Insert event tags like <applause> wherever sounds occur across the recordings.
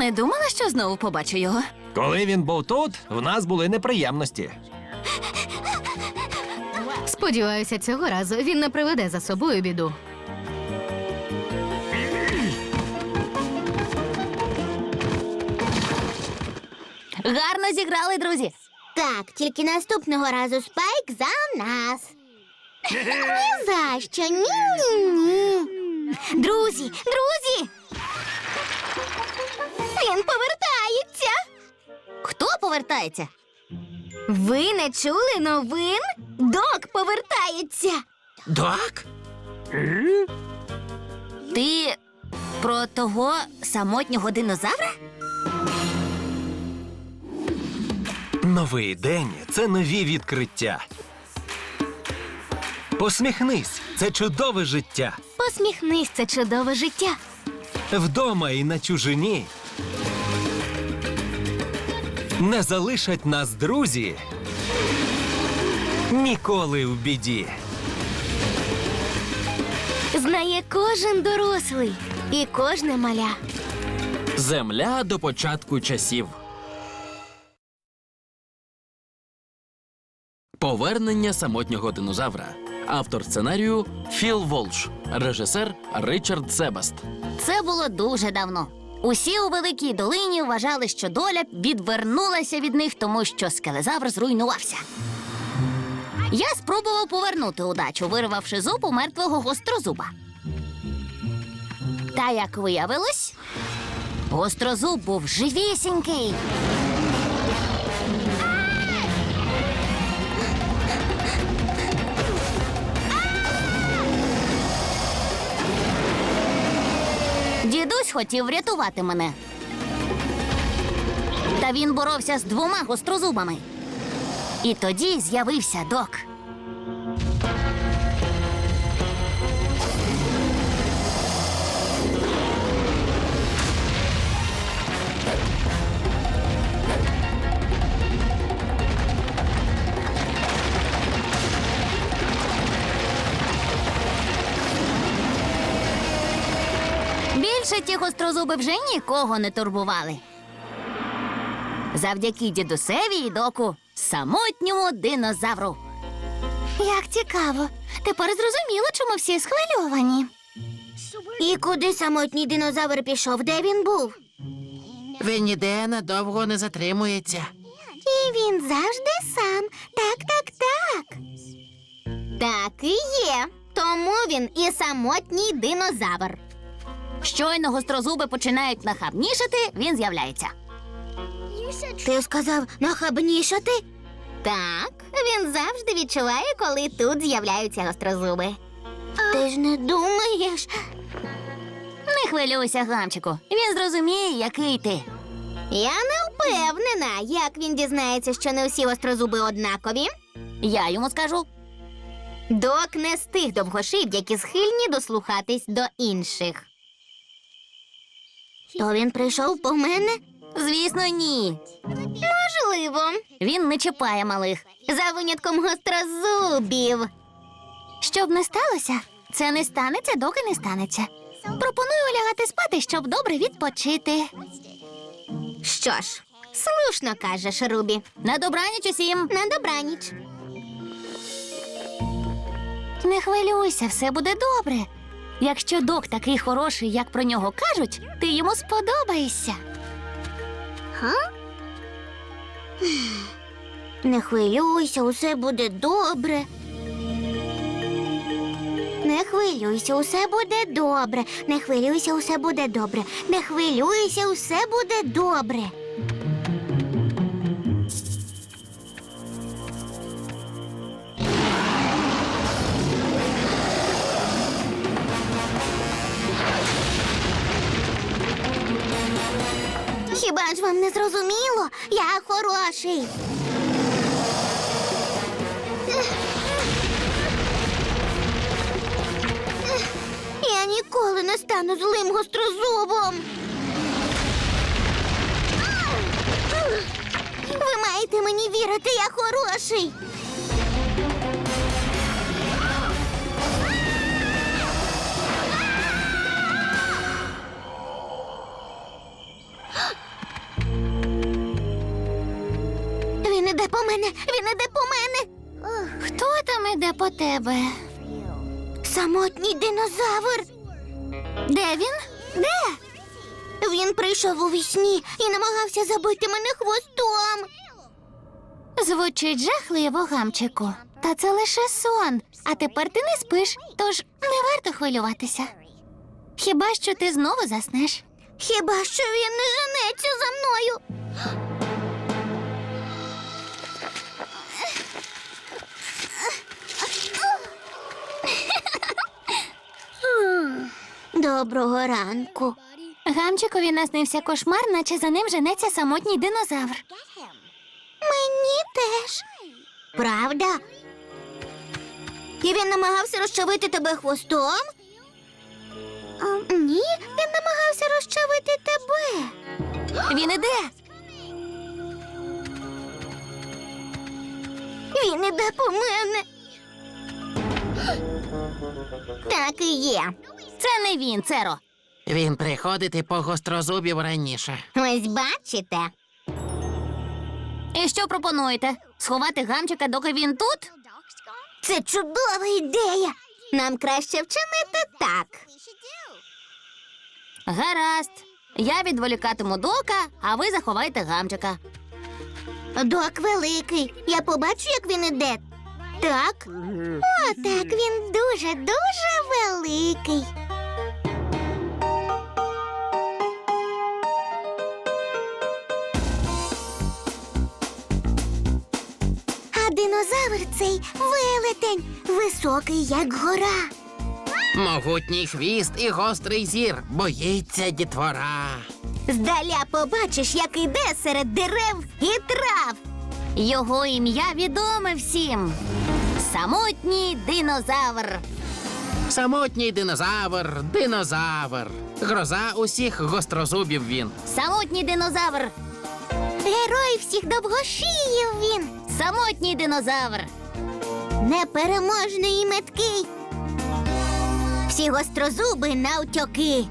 Не думала, що знову побачу його. Коли він був тут, в нас були неприємності. Сподіваюся, цього разу він не приведе за собою біду. Гарно зіграли, друзі. Так, тільки наступного разу спайк за нас. Ні за що, ні, ні, ні. Друзі, друзі. Він повертається. Хто повертається? Ви не чули новин? Док повертається. Так? Ти про того самотнього динозавра? Новий день це нові відкриття. Посміхнись, це чудове життя. Посміхнись, це чудове життя. Вдома і на чужині. Не залишать нас друзі. Ніколи в біді. Знає кожен дорослий і кожне маля. Земля до початку часів. Повернення самотнього динозавра. Автор сценарію Філ Волш, режисер Ричард Себаст. Це було дуже давно. Усі у великій долині вважали, що доля відвернулася від них, тому що скелезавр зруйнувався. Я спробував повернути удачу, вирвавши зуб у мертвого гострозуба. Та як виявилось, гострозуб був живісінький. Дідусь хотів врятувати мене. Та він боровся з двома гострозубами. І тоді з'явився док. Гострозуби вже нікого не турбували. Завдяки дідусеві і доку самотньому динозавру. Як цікаво. Тепер зрозуміло, чому всі схвильовані. І куди самотній динозавр пішов? Де він був? Він ніде надовго не затримується. І він завжди сам. Так, так, так. Так і є. Тому він і самотній динозавр. Щойно гострозуби починають нахабнішати, він з'являється. Ти сказав нахабнішати? Так, він завжди відчуває, коли тут з'являються гострозуби. Ти ж не думаєш? Не хвилюйся, гамчику. Він зрозуміє, який ти. Я не впевнена, як він дізнається, що не усі гострозуби однакові. Я йому скажу. Док не з тих довгошив, які схильні дослухатись до інших. То він прийшов по мене? Звісно, ні. Можливо, Він не чіпає малих. за винятком гострозубів. Щоб не сталося, це не станеться, доки не станеться. Пропоную лягати спати, щоб добре відпочити. Що ж, слушно кажеш, Рубі. На добраніч усім. На добраніч. Не хвилюйся, все буде добре. Якщо док такий хороший, як про нього кажуть, ти йому сподобаєшся. Не хвилюйся, усе буде добре. Не хвилюйся, усе буде добре. Не хвилюйся, усе буде добре. Не хвилюйся, усе буде добре. Зрозуміло? Я хороший. Я ніколи не стану злим гострозубом. Ви маєте мені вірити, я хороший. Мене, він іде по мене. Хто там іде по тебе? Самотній динозавр. Де він? Де? Він прийшов у вісні і намагався забити мене хвостом. Звучить жахливо, гамчику. Та це лише сон. А тепер ти не спиш, тож не варто хвилюватися. Хіба що ти знову заснеш? Хіба що він не женеться за мною? Доброго ранку. Гамчикові наснився кошмар, наче за ним женеться самотній динозавр. Мені теж. Правда? І він намагався розчавити тебе хвостом? А, ні, він намагався розчавити тебе. Він іде. Він іде по мене. Так і є. Це не він, Церо. Він приходить по гострозубів раніше. Ось бачите. І що пропонуєте? Сховати гамчика, доки він тут? Це чудова ідея. Нам краще вчинити так. Гаразд. Я відволікатиму дока, а ви заховайте гамчика. Док великий. Я побачу, як він іде. Так? О, так, він дуже, дуже великий. А динозавр цей велетень, високий, як гора. Могутній хвіст і гострий зір. Боїться дітвора. Здаля побачиш, як іде серед дерев і трав. Його ім'я відоме всім. Самотній динозавр. Самотній динозавр, динозавр. Гроза усіх гострозубів він. Самотній динозавр. Герой всіх довгошиїв він. Самотній динозавр. Непереможний і меткий. Всі гострозуби навтьоки.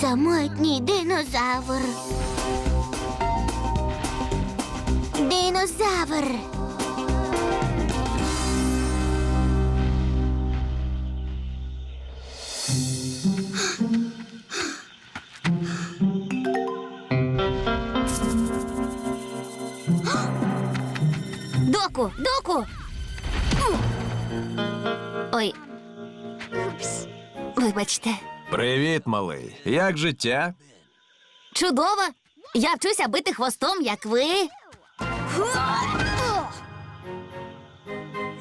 Самотній динозавр. Динозавр. Вибачте. Привіт, малий. Як життя? Чудово. Я вчуся бити хвостом, як ви.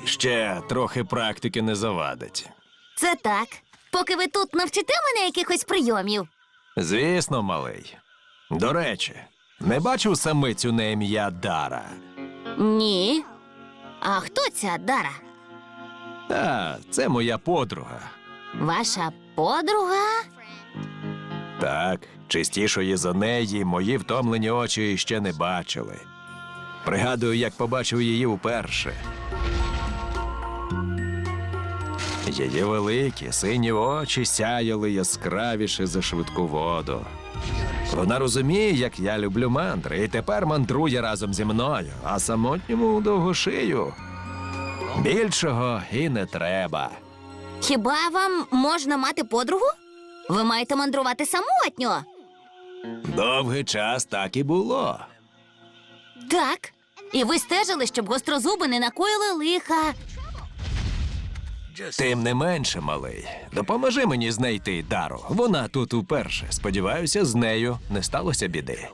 Ще трохи практики не завадить. Це так. Поки ви тут навчите мене якихось прийомів. Звісно, малий. До речі, не бачив самицю на ім'я Дара. Ні. А хто ця Дара? А, це моя подруга. Ваша подруга? Так, чистішої за неї мої втомлені очі ще не бачили. Пригадую, як побачив її вперше. Її великі сині очі сяяли яскравіше за швидку воду. Вона розуміє, як я люблю мандри, і тепер мандрує разом зі мною, а самотньому довгошию. Більшого і не треба. Хіба вам можна мати подругу? Ви маєте мандрувати самотньо. Довгий час так і було. Так. І ви стежили, щоб гострозуби не накоїли лиха. Тим не менше, малий, допоможи мені знайти Дару. Вона тут уперше. Сподіваюся, з нею не сталося біди.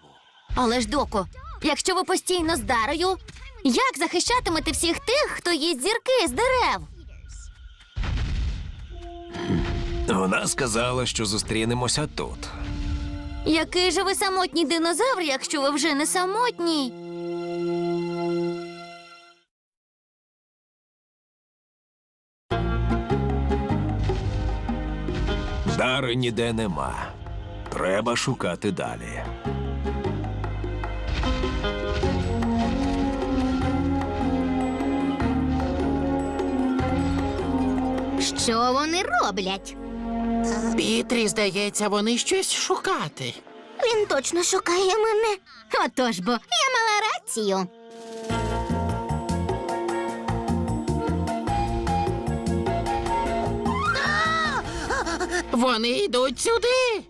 Але ж доку, якщо ви постійно з дарою, як захищатимете всіх тих, хто їсть зірки з дерев? Вона сказала, що зустрінемося тут. Який же ви самотній динозавр, якщо ви вже не самотній? Дари ніде нема. Треба шукати далі. Що вони роблять? Пітрі, здається, вони щось шукати. Він точно шукає мене. Отож бо я мала рацію. Вони йдуть сюди.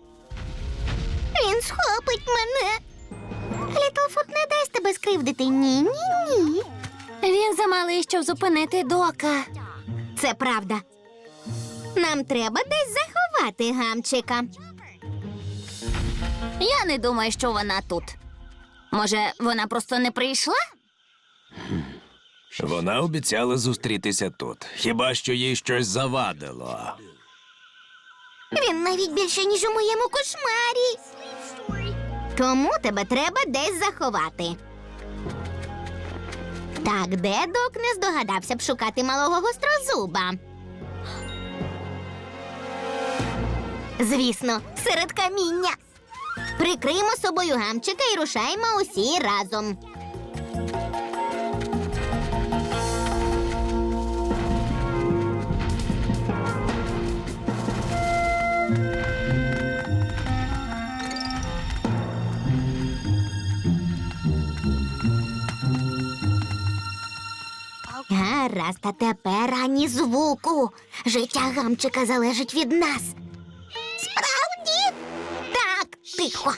Він схопить мене. Літлфут не дасть тебе скривдити. Ні, ні, ні. Він замалий, щоб зупинити дока. Це правда. Нам треба десь заховати гамчика. Я не думаю, що вона тут. Може, вона просто не прийшла? Вона обіцяла зустрітися тут. Хіба що їй щось завадило. Він навіть більше, ніж у моєму кошмарі. Тому тебе треба десь заховати. Так, де док не здогадався б шукати малого гострозуба. Звісно, серед каміння. Прикриємо собою гамчика і рушаємо усі разом. Гаразд, а тепер ані звуку. Життя гамчика залежить від нас. Тихо.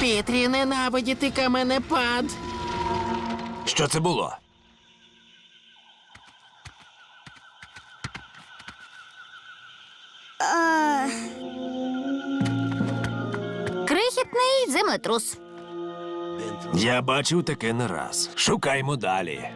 Пітрі ненавидіти каменепад. Що це було? Землетрус. Я бачив таке не раз. Шукаймо далі.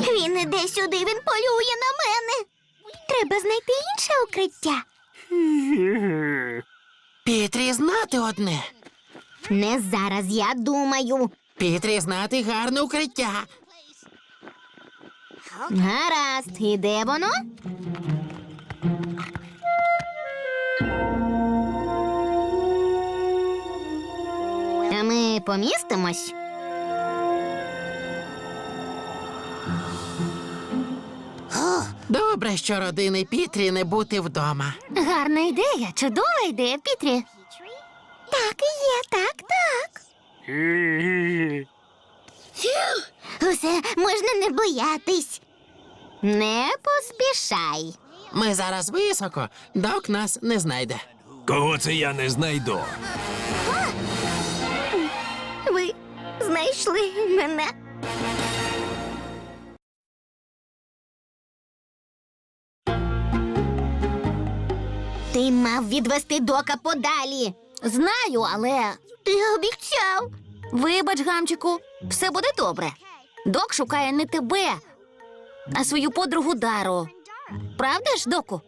Він іде сюди, він полює на мене. Треба знайти інше укриття. <laughs> Пітрі знати одне. Не зараз, я думаю. Пітрі знати гарне укриття. Гаразд, і де воно? А ми помістимось? Добре, що родини Пітрі не бути вдома. Гарна ідея, чудова ідея, Пітрі. Так і є, так, так. Усе можна не боятись. Не поспішай. Ми зараз високо, док нас не знайде. Кого це я не знайду? Ви знайшли мене. Ти мав відвести дока подалі. Знаю, але. Ти обіцяв. Вибач, гамчику, все буде добре. Док шукає не тебе, а свою подругу Дару. Правда ж, доку?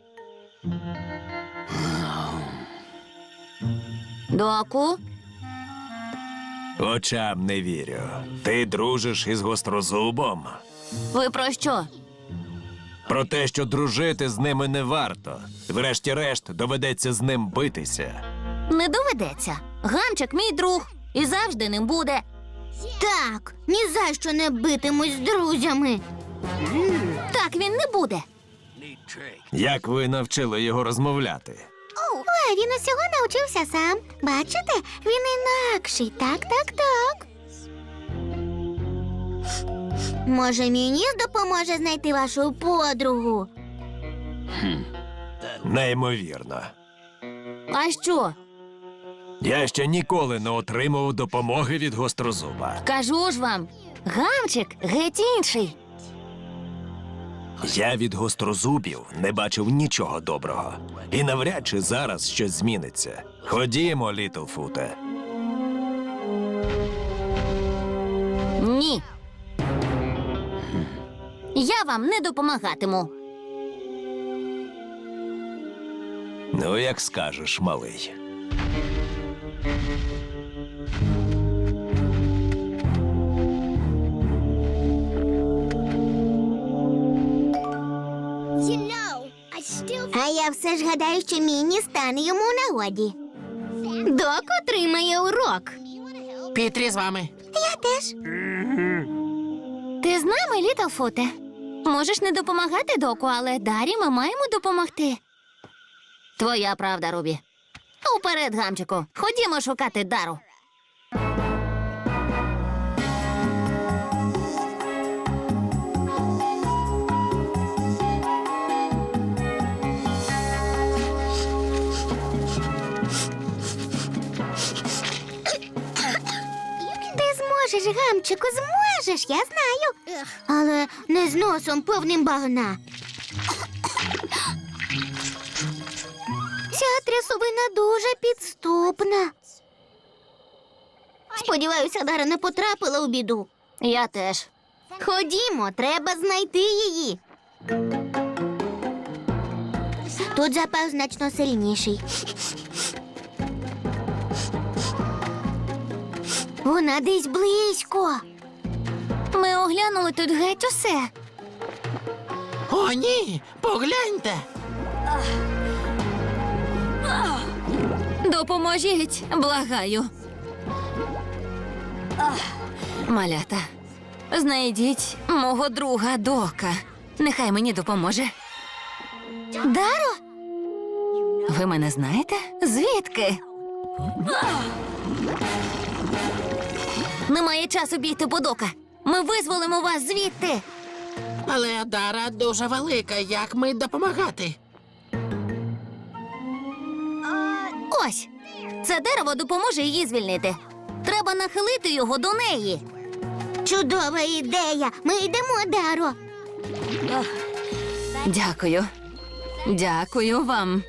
Доку? Очам не вірю. Ти дружиш із гострозубом? Ви про що? Про те, що дружити з ними не варто. Врешті-решт доведеться з ним битися. Не доведеться. Гамчик мій друг і завжди ним буде. Так, ні за що не битимусь з друзями. Так він не буде. Як ви навчили його розмовляти? А він усього навчився сам. Бачите, він інакший. Так, так, так. Може, мій ніс допоможе знайти вашу подругу. Неймовірно. А що? Я ще ніколи не отримував допомоги від гострозуба. Кажу ж вам, гамчик геть інший. Я від гострозубів не бачив нічого доброго. І навряд чи зараз щось зміниться. Ходімо, Літлфуте. Ні. Я вам не допомагатиму. Ну, як скажеш, малий. А я все ж гадаю, що Міні стане йому у нагоді. Док отримає урок. Пітрі з вами. Я теж. Ти з нами, Літлфуте? Можеш не допомагати доку, але Дарі ми маємо допомогти. Твоя правда, Рубі. Уперед, гамчику. Ходімо шукати дару. Ти зможеш, гамчику, зможеш, я знаю. Але не з носом повним багна. Ця трясовина дуже підступна. Сподіваюся, Дара не потрапила у біду. Я теж. Ходімо, треба знайти її. Тут запах значно сильніший. Вона десь близько. Ми оглянули тут геть усе. О, ні, погляньте. Допоможіть, благаю. Малята, знайдіть мого друга Дока. Нехай мені допоможе. Даро? Ви мене знаєте? Звідки? Немає часу бігти по дока. Ми визволимо вас звідти. Але Дара дуже велика. Як ми допомагати? Ось. Це дерево допоможе її звільнити. Треба нахилити його до неї. Чудова ідея. Ми йдемо, Даро. Дякую. Дякую вам.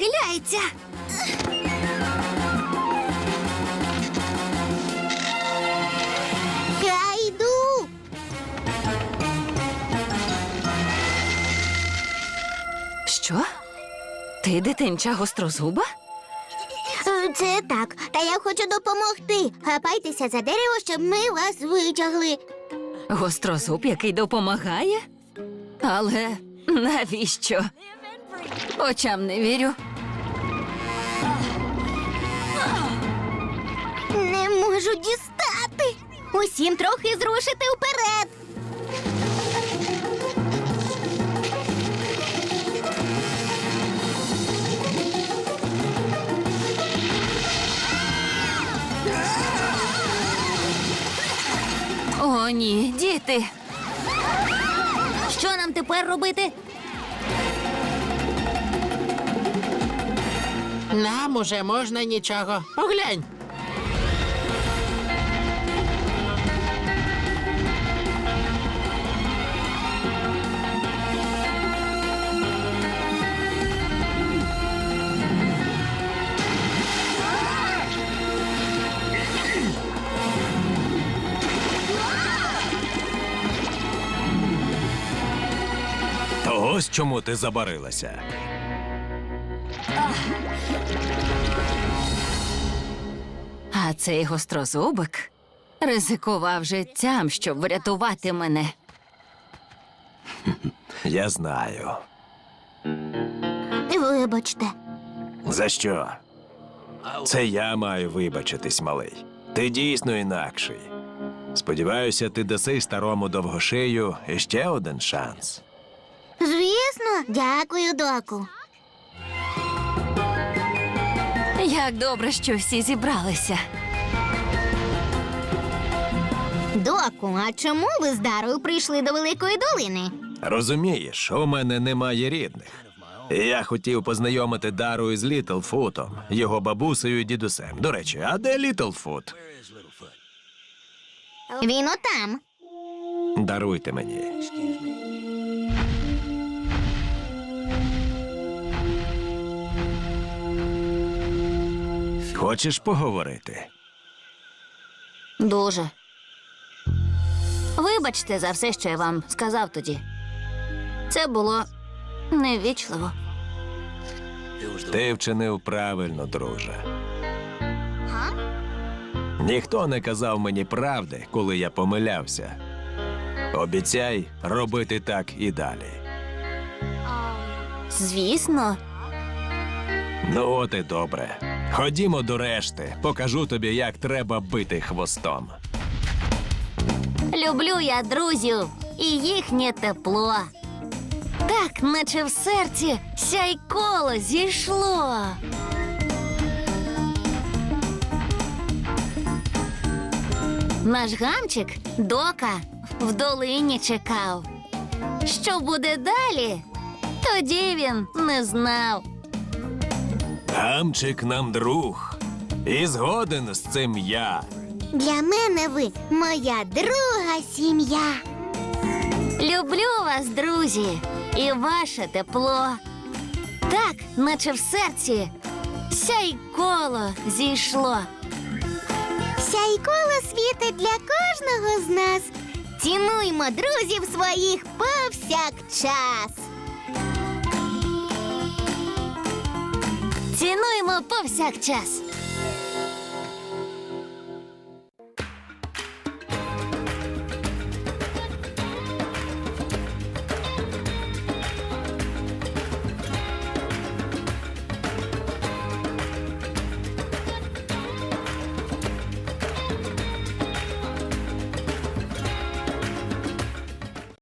Нахиляється. Я йду. Що? Ти дитинча гострозуба? Е, Це так. Та я хочу допомогти. Хапайтеся за дерево, щоб ми вас витягли. Гострозуб, який допомагає? Але навіщо? Очам не вірю. Не можу дістати. Усім трохи зрушити вперед. О, ні, діти. Що нам тепер робити? Уже можна нічого. Поглянь. Ось чому ти забарилася. Цей гострозубик ризикував життям, щоб врятувати мене. <laughs> Я знаю. Вибачте. За що? Це я маю вибачитись, малий. Ти дійсно інакший. Сподіваюся, ти даси старому довгошию іще один шанс. Звісно, дякую, доку. Як добре, що всі зібралися. Доку, а чому ви з Дарою прийшли до Великої долини? Розумієш, у мене немає рідних. Я хотів познайомити Дару із Літлфутом, його бабусею і дідусем. До речі, а де Літлфут? Він отам. Даруйте мені. Хочеш поговорити? Дуже. Вибачте за все, що я вам сказав тоді. Це було невічливо. Ти вчинив правильно, друже. Ніхто не казав мені правди, коли я помилявся. Обіцяй робити так і далі. Звісно, Ну, от і добре. Ходімо до решти, покажу тобі, як треба бити хвостом. Люблю я друзів і їхнє тепло. Так, наче в серці сяйколо зійшло. Наш гамчик дока в долині чекав. Що буде далі? Тоді він не знав. Гамчик нам друг. І згоден з цим я. Для мене ви моя друга сім'я. Люблю вас, друзі, і ваше тепло. Так, наче в серці сяйколо зійшло. Сяйколо світить для кожного з нас. Цінуймо друзів своїх повсякчас. Цінуємо повсякчас.